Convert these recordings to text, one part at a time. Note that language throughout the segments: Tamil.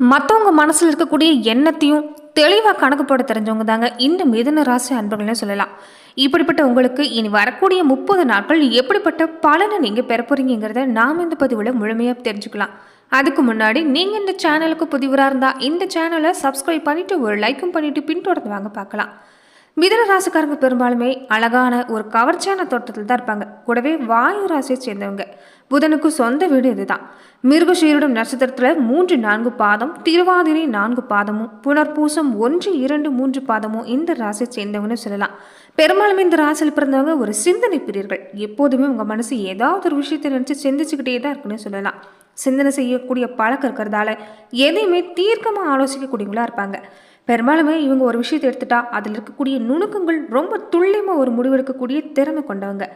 மற்றவங்க மனசில் இருக்கக்கூடிய எண்ணத்தையும் தெளிவாக கணக்கு போட தெரிஞ்சவங்க தாங்க இந்த மிதன ராசி அன்பர்களே சொல்லலாம். இப்படிப்பட்ட உங்களுக்கு இனி வரக்கூடிய முப்பது நாட்கள் எப்படிப்பட்ட பலனை நீங்கள் பெற போகிறீங்கிறத நாம் இந்த பதிவில் முழுமையாக தெரிஞ்சுக்கலாம். அதுக்கு முன்னாடி நீங்கள் இந்த சேனலுக்கு புதிவராக இருந்தால் இந்த சேனலை சப்ஸ்கிரைப் பண்ணிவிட்டு ஒரு லைக்கும் பண்ணிவிட்டு பின்தொடர்ந்து வாங்க பார்க்கலாம். மிதன ராசிக்காரங்க பெரும்பாலுமே அழகான ஒரு கவர்ச்சியான தோட்டத்தில் தான் இருப்பாங்க. கூடவே வாயு ராசியை சேர்ந்தவங்க. புதனுக்கு சொந்த வீடு இதுதான். மிருகஷீரிடம் நட்சத்திரத்தில் மூன்று நான்கு பாதம் திருவாதிரை நான்கு பாதமும் புனர்பூசம் ஒன்று இரண்டு மூன்று பாதமும் இந்த ராசியை சேர்ந்தவங்கன்னு சொல்லலாம். பெரும்பாலுமே இந்த ராசியில் பிறந்தவங்க ஒரு சிந்தனை பிரியர்கள். எப்போதுமே உங்கள் மனசு ஏதாவது ஒரு விஷயத்தை நினச்சி சிந்திச்சுக்கிட்டே தான் இருக்குன்னு சொல்லலாம். சிந்தனை செய்யக்கூடிய பழக்கம் இருக்கிறதால எதையுமே தீர்க்கமாக ஆலோசிக்கக்கூடியவங்களா இருப்பாங்க. பெரும்பாலுமே இவங்க ஒரு விஷயத்தை எடுத்துட்டா அதில் இருக்கக்கூடிய நுணுக்கங்கள் ரொம்ப துல்லியமாக ஒரு முடிவெடுக்கக்கூடிய திறமை கொண்டவங்க.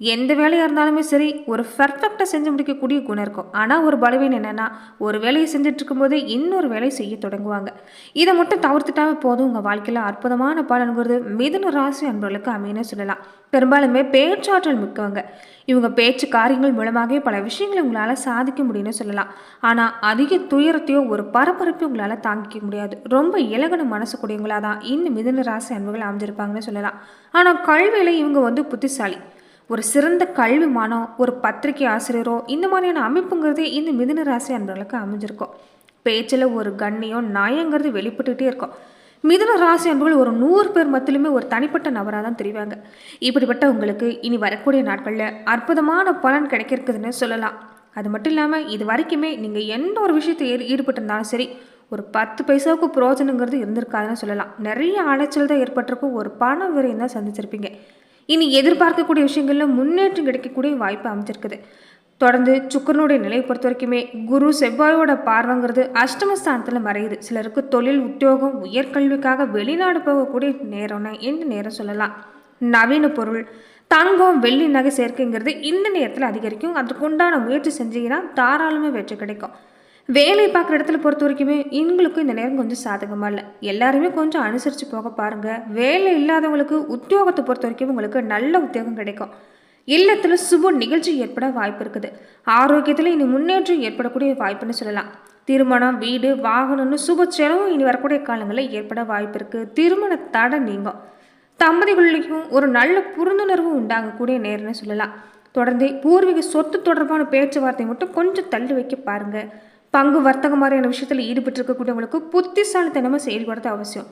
எந்த வேலையாக இருந்தாலுமே சரி ஒரு பர்ஃபெக்டாக செஞ்சு முடிக்கக்கூடிய குணம் இருக்கும். ஆனால் ஒரு பலவீனம் என்னென்னா ஒரு வேலையை செஞ்சுட்டு இன்னொரு வேலையை செய்ய தொடங்குவாங்க. இதை மட்டும் தவிர்த்துட்டாவே போதும். உங்கள் வாழ்க்கையில் அற்புதமான பலன்கிறது மிதுன ராசி அன்பர்களுக்கு அமையன்னு சொல்லலாம். பெரும்பாலுமே பேச்சாற்றல் மிக்கவங்க. இவங்க பேச்சு காரியங்கள் மூலமாகவே பல விஷயங்களை உங்களால் சாதிக்க முடியும்னு சொல்லலாம். ஆனால் அதிக துயரத்தையோ ஒரு பரபரப்பையும் உங்களால் தாங்கிக்க முடியாது. ரொம்ப இலகன மனசு கூடியவங்களாக தான் இந்த மிதன ராசி அன்புகள் அமைஞ்சிருப்பாங்கன்னு சொல்லலாம். ஆனால் கல்வியில் இவங்க வந்து புத்திசாலி. ஒரு சிறந்த கல்விமானோ ஒரு பத்திரிகை ஆசிரியரோ இந்த மாதிரியான அமைப்புங்கிறதே இந்த மிதுன ராசி அன்பர்களுக்கு அமைஞ்சிருக்கும். பேச்சில் ஒரு கண்ணியம் நியாயங்கிறது வெளிப்பட்டுக்கிட்டே இருக்கும். மிதுன ராசி அன்புகள் ஒரு நூறு பேர் மத்தியிலுமே ஒரு தனிப்பட்ட நபராக தான் தெரிவாங்க. இப்படிப்பட்ட உங்களுக்கு இனி வரக்கூடிய நாட்களில் அற்புதமான பலன் கிடைக்கிறதுன்னு சொல்லலாம். அது மட்டும் இல்லாமல் இது வரைக்குமே நீங்கள் எந்த ஒரு விஷயத்தை ஈடுபட்டிருந்தாலும் சரி ஒரு பத்து பைசாவுக்கு பிரோஜனங்கிறது இருந்திருக்காதுன்னு சொல்லலாம். நிறைய அலைச்சல் தான் ஏற்பட்டிருக்கும். ஒரு பண விரையும் தான் சந்திச்சிருப்பீங்க. இனி எதிர்பார்க்கக்கூடிய விஷயங்களில் முன்னேற்றம் கிடைக்கக்கூடிய வாய்ப்பு அமைஞ்சிருக்குது. தொடர்ந்து சுக்கரனுடைய நிலையை பொறுத்த வரைக்குமே குரு செவ்வாயோட பார்வைங்கிறது அஷ்டமஸ்தானத்தில் மறையுது. சிலருக்கு தொழில் உத்தியோகம் உயர்கல்விக்காக வெளிநாடு போகக்கூடிய நேரம்னா இந்த நேரம் சொல்லலாம். நவீன பொருள் தங்கம் வெள்ளி நகை சேர்க்கைங்கிறது இந்த நேரத்தில் அதிகரிக்கும். அதுக்கு உண்டான முயற்சி செஞ்சீங்கன்னா தாராளமாக வெற்றி கிடைக்கும். வேலை பார்க்குற இடத்துல பொறுத்த வரைக்குமே எங்களுக்கும் இந்த நேரம் கொஞ்சம் சாதகமாக இல்லை. எல்லாருமே கொஞ்சம் அனுசரித்து போக பாருங்கள் வேலை இல்லாதவங்களுக்கு உத்தியோகத்தை பொறுத்த வரைக்கும் உங்களுக்கு நல்ல உத்தியோகம் கிடைக்கும். இல்லத்தில் சுப நிகழ்ச்சி ஏற்பட வாய்ப்பு இருக்குது. ஆரோக்கியத்தில் இனி முன்னேற்றம் ஏற்படக்கூடிய வாய்ப்புன்னு சொல்லலாம். திருமணம் வீடு வாகனம்னு சுப செலவும் இனி வரக்கூடிய காலங்களில் ஏற்பட வாய்ப்பு இருக்குது திருமண தடை நீங்கும். தம்பதிகளுக்கும் ஒரு நல்ல புரிந்துணர்வு உண்டாகக்கூடிய நேரம்னு சொல்லலாம். தொடர்ந்து பூர்வீக சொத்து தொடர்பான பேச்சுவார்த்தை மட்டும் கொஞ்சம் தள்ளி வைக்க பாருங்கள் பங்கு வர்த்தகம் மாதிரியான விஷயத்தில் ஈடுபட்டு இருக்கக்கூடியவங்களுக்கு புத்திசாலித்தனமாக செயல்படுறது அவசியம்.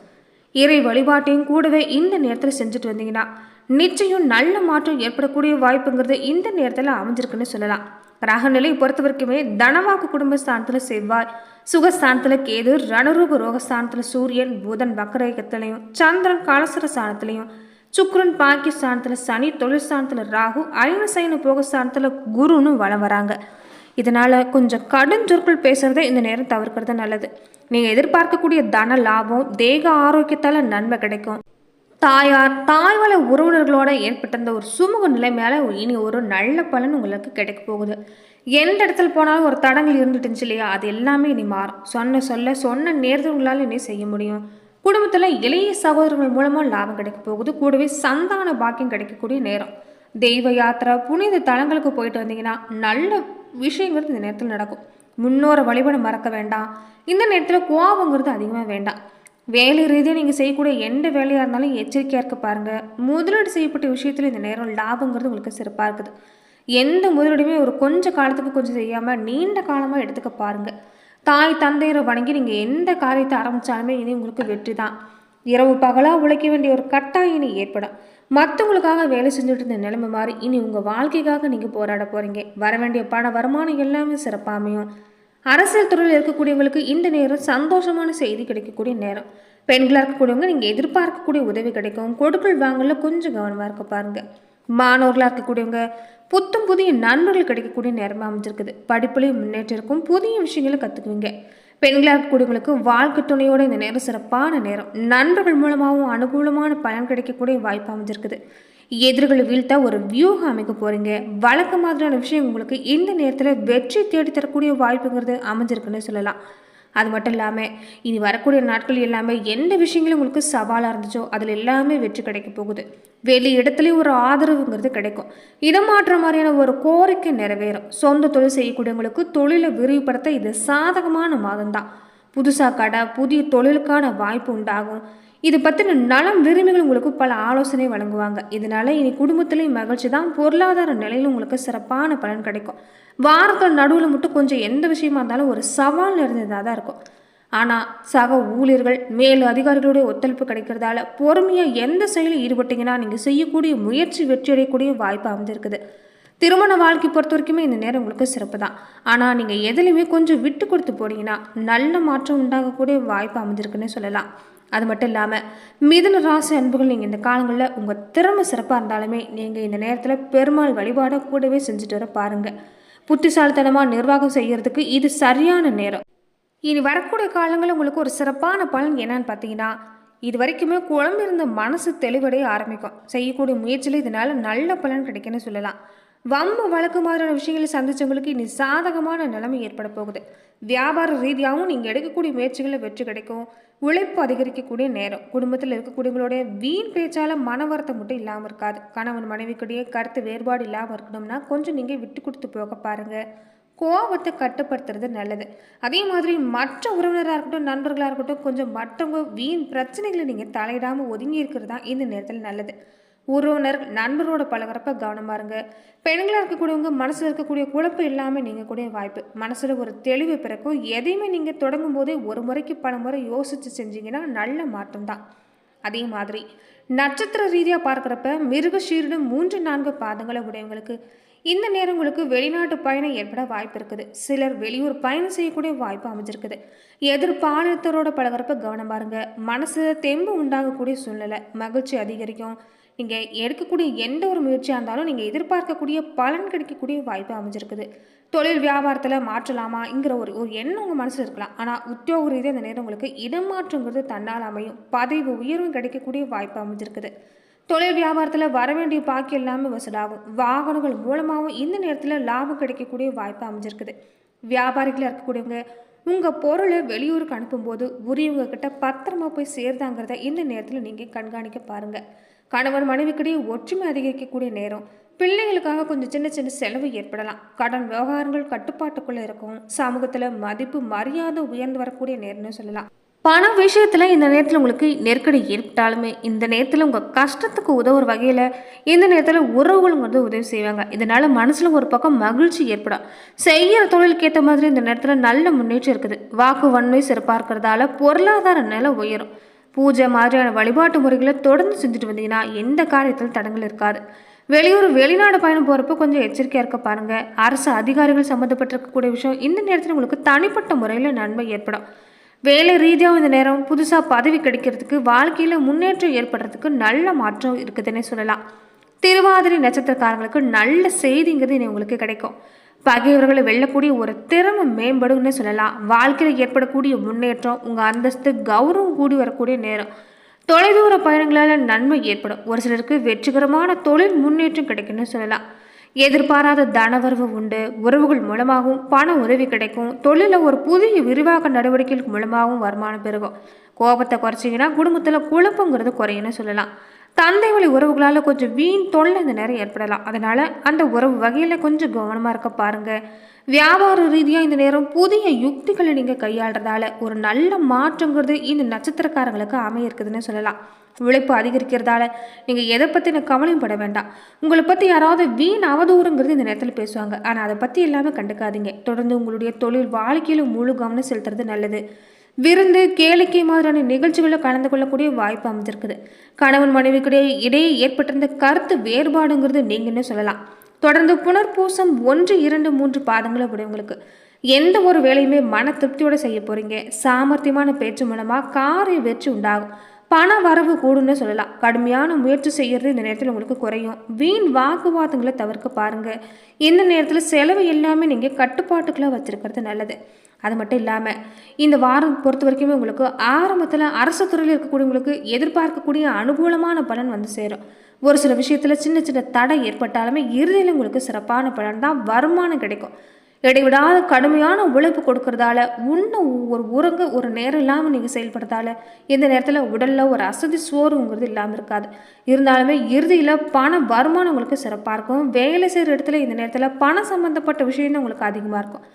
இறை வழிபாட்டையும் கூடவே இந்த நேரத்தில் செஞ்சுட்டு வந்தீங்கன்னா நிச்சயம் நல்ல மாற்றம் ஏற்படக்கூடிய வாய்ப்புங்கிறது இந்த நேரத்தில் அமைஞ்சிருக்குன்னு சொல்லலாம். ரகநிலை பொறுத்த வரைக்குமே தனவாக்கு குடும்ப ஸ்தானத்தில் செவ்வாய் சுகஸ்தானத்தில் கேது ரணரூப ரோகஸ்தானத்தில் சூரியன் புதன் வக்கரேகத்திலையும் சந்திரன் காலசர ஸ்தானத்திலையும் சுக்ரன் பாக்கியஸ்தானத்தில் சனி தொழில் ஸ்தானத்தில் ராகு ஐன சைன போகஸ்தானத்தில் குருன்னு வளம் வராங்க. இதனால் கொஞ்சம் கடும் சொற்கள் பேசுகிறத இந்த நேரம் தவிர்க்கிறது நல்லது. நீங்கள் எதிர்பார்க்கக்கூடிய தன லாபம் தேக ஆரோக்கியத்தால் நன்மை கிடைக்கும். தாயார் தாய்வள உறவினர்களோட ஏற்பட்ட அந்த ஒரு சுமூக நிலைமையால் இனி ஒரு நல்ல பலன் உங்களுக்கு கிடைக்க போகுது. எந்த இடத்துல போனாலும் ஒரு தடங்கள் இருந்துட்டுச்சு இல்லையா? அது எல்லாமே இனி மாறும். சொன்ன சொல்ல சொன்ன நேரத்தில் உங்களால் இனி செய்ய முடியும். குடும்பத்தில் இளைய சகோதரர்கள் மூலமாக லாபம் கிடைக்க போகுது. கூடவே சந்தான பாக்கியம் கிடைக்கக்கூடிய நேரம். தெய்வ யாத்திரை புனித தலங்களுக்கு போயிட்டு வந்தீங்கன்னா நல்ல விஷயங்கிறது இந்த நேரத்தில் நடக்கும். முன்னோரை வழிபாடு மறக்க வேண்டாம். இந்த நேரத்தில் கோபங்கிறது அதிகமாக வேண்டாம். வேலை ரீதியாக நீங்கள் செய்யக்கூடிய எந்த வேலையாக இருந்தாலும் எச்சரிக்கையாக இருக்க பாருங்கள் முதலீடு செய்யப்பட்ட விஷயத்தில் இந்த நேரம் லாபங்கிறது உங்களுக்கு சிறப்பாக இருக்குது. எந்த முதலீடுமே ஒரு கொஞ்ச காலத்துக்கு கொஞ்சம் செய்யாமல் நீண்ட காலமாக எடுத்துக்க பாருங்கள் தாய் தந்தையரை வணங்கி நீங்கள் எந்த காரியத்தை ஆரம்பித்தாலுமே இனி உங்களுக்கு வெற்றி தான் இரவு பகலாக உழைக்க வேண்டிய ஒரு கட்டாயம் ஏற்படும். மற்றவங்களுக்காக வேலை செஞ்சுட்டு இருந்த நிலைமை மாறி இனி உங்கள் வாழ்க்கைக்காக நீங்கள் போராட போகிறீங்க வர வேண்டிய பண வருமானம் எல்லாமே சிறப்பாமையும் அரசியல் துறையில் இருக்கக்கூடியவங்களுக்கு இந்த நேரம் சந்தோஷமான செய்தி கிடைக்கக்கூடிய நேரம். பெண்களாக இருக்கக்கூடியவங்க நீங்கள் எதிர்பார்க்கக்கூடிய உதவி கிடைக்கும். கொடுக்கல் வாங்கல கொஞ்சம் கவனமாக இருக்க பாருங்கள் மாணவர்களாக இருக்கக்கூடியவங்க புத்தம் புதிய நண்பர்கள் கிடைக்கக்கூடிய நேரமாக அமைஞ்சிருக்குது. படிப்புலையும் முன்னேற்றம் இருக்கும். புதிய விஷயங்களை கற்றுக்குவீங்க பெண்களாக கூடியவங்களுக்கு வாழ்க்கை துணையோட இந்த நேரம் சிறப்பான நேரம். நண்பர்கள் மூலமாகவும் அனுகூலமான பலன் கிடைக்கக்கூடிய வாய்ப்பு அமைஞ்சிருக்குது. எதிர்களை வீழ்த்த ஒரு வியூகம் அமைக்க போகிறீங்க வழக்க மாதிரியான விஷயம் உங்களுக்கு இந்த நேரத்தில் வெற்றி தேடி தரக்கூடிய வாய்ப்புங்கிறது அமைஞ்சிருக்குன்னு சொல்லலாம். அது மட்டும் இல்லாமல் இனி வரக்கூடிய நாட்கள் எல்லாமே எந்த விஷயங்களும் உங்களுக்கு சவாலாக இருந்துச்சோ அதில் எல்லாமே வெற்றி கிடைக்க போகுது. வெளி இடத்துலையும் ஒரு ஆதரவுங்கிறது கிடைக்கும். இதை மாற்ற மாதிரியான ஒரு கோரிக்கை நிறைவேறும். சொந்த தொழில் செய்யக்கூடியவங்களுக்கு தொழிலை விரிவுபடுத்த இது சாதகமான மாதம்தான். புதுசாக கடை புதிய தொழிலுக்கான வாய்ப்பு உண்டாகும். இது பற்றின நலம் விரும்பிகள் உங்களுக்கு பல ஆலோசனை வழங்குவாங்க. இதனால இனி குடும்பத்திலையும் மகிழ்ச்சி தான் பொருளாதார நிலையிலும் உங்களுக்கு சிறப்பான பலன் கிடைக்கும். வாரத்தில் நடுவில் மட்டும் கொஞ்சம் எந்த விஷயமா இருந்தாலும் ஒரு சவால் நிறைந்ததாக தான் இருக்கும். ஆனால் சக ஊழியர்கள் மேல் அதிகாரிகளுடைய ஒத்துழைப்பு கிடைக்கிறதால பொறுமையாக எந்த செயலில் ஈடுபட்டீங்கன்னா நீங்கள் செய்யக்கூடிய முயற்சி வெற்றியடையக்கூடிய வாய்ப்பு அமைஞ்சிருக்குது. திருமண வாழ்க்கை பொறுத்த வரைக்குமே இந்த நேரம் உங்களுக்கு சிறப்பு தான் ஆனால் நீங்கள் எதுலையுமே கொஞ்சம் விட்டு கொடுத்து போனீங்கன்னா நல்ல மாற்றம் உண்டாகக்கூடிய வாய்ப்பு அமைஞ்சிருக்குன்னு சொல்லலாம். அது மட்டும் இல்லாமல் மிதுன ராசி அன்புகள் நீங்கள் இந்த காலங்களில் உங்கள் திறமை சிறப்பாக இருந்தாலுமே நீங்கள் இந்த நேரத்தில் பெருமாள் வழிபாடை கூடவே செஞ்சுட்டு வர பாருங்கள் புத்திசாலித்தனமாக நிர்வாகம் செய்கிறதுக்கு இது சரியான நேரம். இனி வரக்கூடிய காலங்களில் உங்களுக்கு ஒரு சிறப்பான பலன் என்னன்னு பார்த்தீங்கன்னா இது வரைக்குமே குழம்பிருந்த மனசு தெளிவடைய ஆரம்பிக்கும். செய்யக்கூடிய முயற்சியில் இதனால் நல்ல பலன் கிடைக்குன்னு சொல்லலாம். வம்பு வழக்கு மாதிரியான விஷயங்களை சந்திச்சவங்களுக்கு இனி சாதகமான நிலைமை ஏற்பட போகுது. வியாபார ரீதியாகவும் நீங்கள் எடுக்கக்கூடிய முயற்சிகளில் வெற்றி கிடைக்கும். உழைப்பு அதிகரிக்கக்கூடிய நேரம். குடும்பத்தில் இருக்கக்கூடியவங்களுடைய வீண் பேச்சால் மன வருத்தம் மட்டும் இல்லாமல் இருக்காது. கணவன் மனைவிக்கிடையே கருத்து வேறுபாடு இல்லாமல் இருக்கணும்னா கொஞ்சம் நீங்கள் விட்டு கொடுத்து போக பாருங்கள் கோபத்தை கட்டுப்படுத்துறது நல்லது. அதே மாதிரி மற்ற உறவினராக இருக்கட்டும் நண்பர்களாக இருக்கட்டும் கொஞ்சம் மற்றவங்க வீண் பிரச்சனைகளை நீங்கள் தலையிடாமல் ஒதுங்கி இருக்கிறது தான் இந்த நேரத்தில் நல்லது. உறவினர் நண்பரோட பழகுறப்ப கவனமாக இருங்க. பெண்களாக இருக்கக்கூடியவங்க மனசில் இருக்கக்கூடிய குழப்பம் இல்லாமல் நீங்கள் கூடிய வாய்ப்பு. மனசில் ஒரு தெளிவு பிறக்கும். எதையுமே நீங்கள் தொடங்கும் போதே ஒரு முறைக்கு பல முறை யோசித்து செஞ்சீங்கன்னா நல்ல மாற்றம் தான். அதே மாதிரி நட்சத்திர ரீதியாக பார்க்குறப்ப மிருகஷீரிடம் மூன்று நான்கு பாதங்களை உடையவங்களுக்கு இந்த நேரம் உங்களுக்கு வெளிநாட்டு பயணம் ஏற்பட வாய்ப்பு இருக்குது. சிலர் வெளியூர் பயணம் செய்யக்கூடிய வாய்ப்பு அமைஞ்சிருக்குது. எதிர்பாலினத்தரோட பழகுறப்ப கவனம் பாருங்க மனசில் தெம்பு உண்டாகக்கூடிய சூழ்நிலை மகிழ்ச்சி அதிகரிக்கும். நீங்கள் எடுக்கக்கூடிய எந்த ஒரு முயற்சியாக இருந்தாலும் நீங்கள் எதிர்பார்க்கக்கூடிய பலன் கிடைக்கக்கூடிய வாய்ப்பு அமைஞ்சிருக்குது. தொழில் வியாபாரத்தில் மாற்றலாமாங்கிற ஒரு ஒரு எண்ணம் உங்கள் மனசில் இருக்கலாம். ஆனால் உத்தியோக ரீதியாக அந்த நேரம் உங்களுக்கு இடமாற்றங்கிறது தன்னால் அமையும். பதவி உயர்வும் கிடைக்கக்கூடிய வாய்ப்பு அமைஞ்சிருக்குது. தொழில் வியாபாரத்தில் வர வேண்டிய பாக்கி எல்லாமே வசூலாகும். வாகனங்கள் மூலமாகவும் இந்த நேரத்தில் லாபம் கிடைக்கக்கூடிய வாய்ப்பு அமைஞ்சிருக்குது. வியாபாரிகளாக இருக்கக்கூடியவங்க உங்கள் பொருளை வெளியூருக்கு அனுப்பும்போது உரியவங்க கிட்ட பத்திரமா போய் சேர்ந்தாங்கிறத இந்த நேரத்தில் நீங்கள் கண்காணிக்க பாருங்கள் கணவன் மனைவிக்கிடையே ஒற்றுமை அதிகரிக்கக்கூடிய நேரம். பிள்ளைகளுக்காக கொஞ்சம் சின்ன சின்ன செலவு ஏற்படலாம். கடன் விவகாரங்கள் கட்டுப்பாட்டுக்குள்ளே இருக்கும். சமூகத்தில் மதிப்பு மரியாதை உயர்ந்து வரக்கூடிய நேரம்னு சொல்லலாம். பண விஷயத்தில் இந்த நேரத்தில் உங்களுக்கு நெருக்கடி ஏற்பட்டாலுமே இந்த நேரத்தில் உங்கள் கஷ்டத்துக்கு உதவுற வகையில் இந்த நேரத்தில் உறவுகள் வந்து உதவி செய்வாங்க. இதனால் மனசில் ஒரு பக்கம் மகிழ்ச்சி ஏற்படும். செய்கிற தொழிலுக்கு ஏற்ற மாதிரி இந்த நேரத்தில் நல்ல முன்னேற்றம் இருக்குது. வாக்கு வன்மை சிறப்பாக இருக்கிறதால பொருளாதார நிலை உயரும். பூஜை மாதிரியான வழிபாட்டு முறைகளை தொடர்ந்து செஞ்சுட்டு வந்தீங்கன்னா எந்த காரியத்தில் தடங்கள் இருக்காது. வெளியூர் வெளிநாடு பயணம் போகிறப்ப கொஞ்சம் எச்சரிக்கையாக இருக்க பாருங்கள் அரசு அதிகாரிகள் சம்மந்தப்பட்டிருக்கக்கூடிய விஷயம் இந்த நேரத்தில் உங்களுக்கு தனிப்பட்ட முறையில் நன்மை ஏற்படும். வேலை ரீதியாக இந்த நேரம் புதுசாக பதவி கிடைக்கிறதுக்கு வாழ்க்கையில் முன்னேற்றம் ஏற்படுறதுக்கு நல்ல மாற்றம் இருக்குதுன்னே சொல்லலாம். திருவாதிரை நட்சத்திரக்காரங்களுக்கு நல்ல செய்திங்கிறது இனி உங்களுக்கு கிடைக்கும். பகைவர்களை வெல்லக்கூடிய ஒரு திறமை மேம்படும்னு சொல்லலாம். வாழ்க்கையில் ஏற்படக்கூடிய முன்னேற்றம் உங்கள் அந்தஸ்து கௌரவம் கூடி வரக்கூடிய நேரம். தொலைதூர பயணங்களால் நன்மை ஏற்படும். ஒரு சிலருக்கு வெற்றிகரமான தொழில் முன்னேற்றம் கிடைக்கும்னு சொல்லலாம். எதிர்பாராத தனவரவு உண்டு. உறவுகள் மூலமாகவும் பண உதவி கிடைக்கும். தொழிலில் ஒரு புதிய விரிவாக்க நடவடிக்கைகள் மூலமாகவும் வருமானம் பெருகும். கோபத்தை குறைச்சிங்கன்னா குடும்பத்தில் குழப்பங்கிறது குறையும்னு சொல்லலாம். தந்தை வழி உறவுகளால் கொஞ்சம் வீண் தொல்லை இந்த நேரம் ஏற்படலாம். அதனால் அந்த உறவு வகையில் கொஞ்சம் கவனமாக இருக்க பாருங்கள் வியாபார ரீதியாக இந்த நேரம் புதிய யுக்திகளை நீங்கள் கையாளுறதால ஒரு நல்ல மாற்றங்கிறது இந்த நட்சத்திரக்காரங்களுக்கு அமையிருக்குதுன்னு சொல்லலாம். உழைப்பு அதிகரிக்கிறதால நீங்கள் எதை பற்றின கவலையும் பட வேண்டாம். உங்களை பற்றி யாராவது வீண் அவதூறுங்கிறது இந்த நேரத்தில் பேசுவாங்க. ஆனால் அதை பற்றி எல்லாமே கண்டுக்காதீங்க. தொடர்ந்து உங்களுடைய தொழில் வாழ்க்கையில் முழு கவனம் செலுத்துறது நல்லது. விருந்து கேளிக்கை மாதிரியான நிகழ்ச்சிகளில் கலந்து கொள்ளக்கூடிய வாய்ப்பு அமைஞ்சிருக்குது கணவன் மனைவிக்கிடையே இடையே ஏற்பட்டிருந்த கருத்து வேறுபாடுங்கிறது நீங்கன்னு சொல்லலாம். தொடர்ந்து புனர்பூசம் ஒன்று இரண்டு மூன்று பாதங்களை உடையவங்களுக்கு எந்த ஒரு வேலையுமே மன திருப்தியோட செய்ய போகிறீங்க சாமர்த்தியமான பேச்சு மூலமாக காரிய வெற்றி உண்டாகும். பண வரவு கூடுன்னு சொல்லலாம். கடுமையான முயற்சி செய்கிறது இந்த நேரத்தில் உங்களுக்கு குறையும். வீண் வாக்குவாதங்களை தவிர்க்க பாருங்கள் இந்த நேரத்தில் செலவு எல்லாமே நீங்கள் கட்டுப்பாட்டுக்குள்ளே வச்சுருக்கிறது நல்லது. அது மட்டும் இல்லாமல் இந்த வாரம் பொறுத்த வரைக்குமே உங்களுக்கு ஆரம்பத்தில் அரசு துறையில் இருக்கக்கூடியவங்களுக்கு எதிர்பார்க்கக்கூடிய அனுகூலமான பலன் வந்து சேரும். ஒரு சில விஷயத்தில் சின்ன சின்ன தடை ஏற்பட்டாலுமே இறுதியில் உங்களுக்கு சிறப்பான பலன் தான் வருமானம் கிடைக்கும். இடைவிடாத கடுமையான உழைப்பு கொடுக்கறதால உன்ன ஒரு உறங்க ஒரு நேரம் இல்லாமல் நீங்கள் செயல்படுறதால இந்த நேரத்தில் உடலில் ஒரு அசதி சோறுங்கிறது இல்லாமல் இருக்காது. இருந்தாலுமே இறுதியில் பண வருமானம் உங்களுக்கு சிறப்பாக இருக்கும். வேலை செய்கிற இடத்துல இந்த நேரத்தில் பணம் சம்மந்தப்பட்ட விஷயம் தான் உங்களுக்கு அதிகமாக இருக்கும்.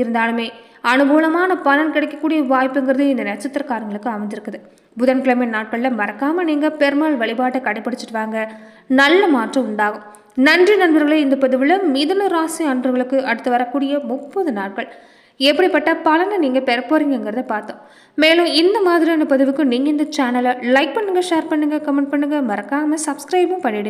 இருந்தாலுமே அனுகூலமான பலன் கிடைக்கக்கூடிய வாய்ப்புங்கிறது இந்த நட்சத்திரக்காரங்களுக்கு அமைஞ்சிருக்குது. புதன்கிழமை நாட்களில் மறக்காமல் நீங்கள் பெருமாள் வழிபாட்டை கடைபிடிச்சிட்டு வாங்க. நல்ல மாற்றம் உண்டாகும். நன்றி நண்பர்களே இந்த பதிவில் மிதுன ராசி அன்றுகளுக்கு அடுத்து வரக்கூடிய முப்பது நாட்கள். எப்படிப்பட்ட பலனை நீங்கள் பெற போறீங்கிறத பார்த்தோம். மேலும் இந்த மாதிரியான பதிவுக்கு நீங்கள் இந்த சேனலை லைக் பண்ணுங்கள் ஷேர் பண்ணுங்கள் கமெண்ட் பண்ணுங்கள் மறக்காமல் சப்ஸ்கிரைபும் பண்ணிவிடுங்க